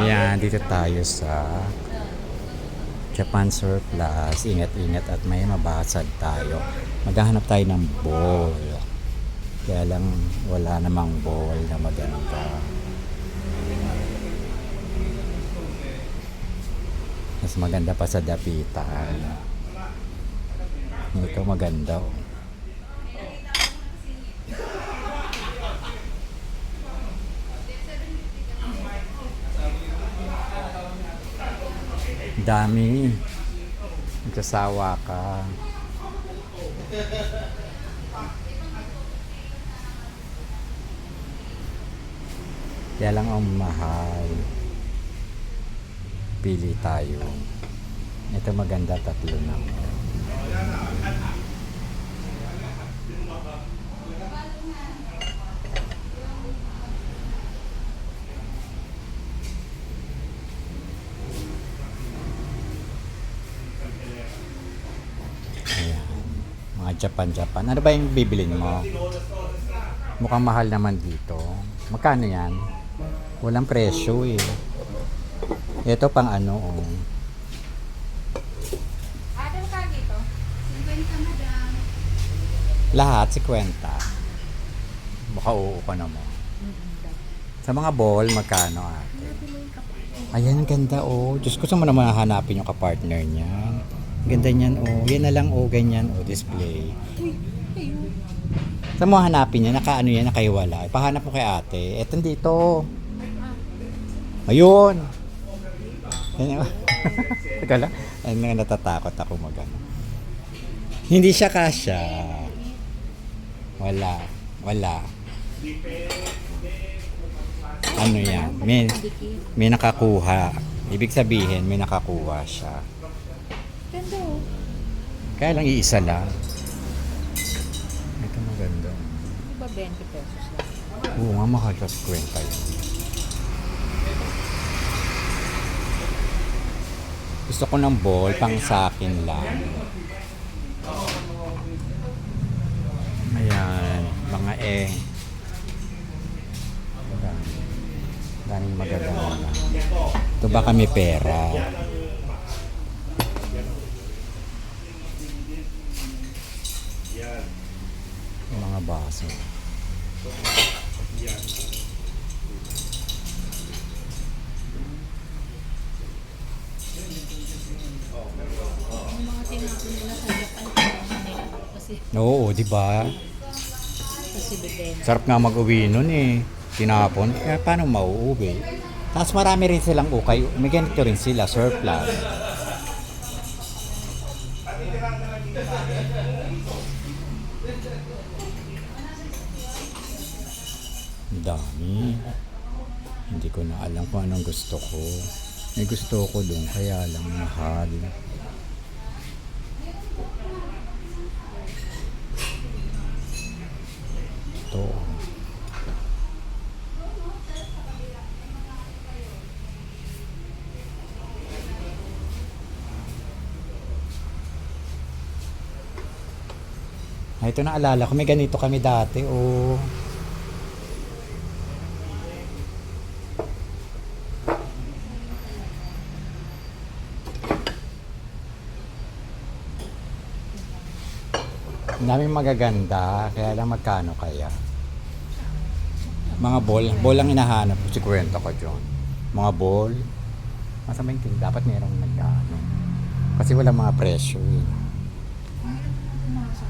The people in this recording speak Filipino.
Ayan, dito tayo sa Japan Surplus. Ingat-ingat at may mabasag tayo. Maghahanap tayo ng ball. Kaya lang wala namang ball na maganda. Mas maganda pa sa dapitan. Ito maganda. Oh. Dami. Nagsasawa ka. Kaya lang ang mahal. Pili tayo. Ito maganda tatlo na. Ayan. Mga Japan-Japan. Ano ba yung bibilin mo? Mukhang mahal naman dito. Magkano yan? Walang presyo eh. Ito pang ano oh. Ate, magkano dito? 50 madam. Lahat si kwenta. Baka oo ka na mo. Sa mga ball, magkano ate? Ayan, ang ganda oh. Diyos ko, saan mo naman hanapin yung kapartner niya? Ganda niyan oh. Yan na lang oh, ganyan oh, display. Saan mo hanapin niya? Naka ano yan, nakaiwala. Pahanap mo kay ate. Eto dito. Ayun. Yan oh. Teka lang. Ay, natatakot ako magano. Hindi siya kasya. Wala. Wala. Ano yan? May, may nakakuha. Ibig sabihin, may nakakuha siya. Ganda oh. Kaya lang iisa lang. Ito maganda. Di ba 20 pesos lang? Oo nga, sa kwenta yun. Gusto ko ng ball, pang sa akin lang. Ayan, mga eh. Dami. Daming magaganda. Ito ba kami pera? Yung mga baso. Yung mga tinapon nila sa Japan. Kasi, Oo, di ba? kasi bibenta. Sarap nga mag-uwi nun eh. Tinapon. Kaya paano mauuwi? Tapos marami rin silang ukay. May ganito rin sila, surplus. Dami. Hindi ko na alam kung anong gusto ko. May gusto ko doon, kaya lang mahal. Ito. Ay, ito naalala ko. May ganito kami dati. Oh. Ang daming magaganda. Kaya lang magkano kaya? Mga ball. Ball ang hinahanap ko. Si kwenta ko dyan. Mga ball. Masama yung Dapat merong nag ano. Kasi wala mga presyo eh.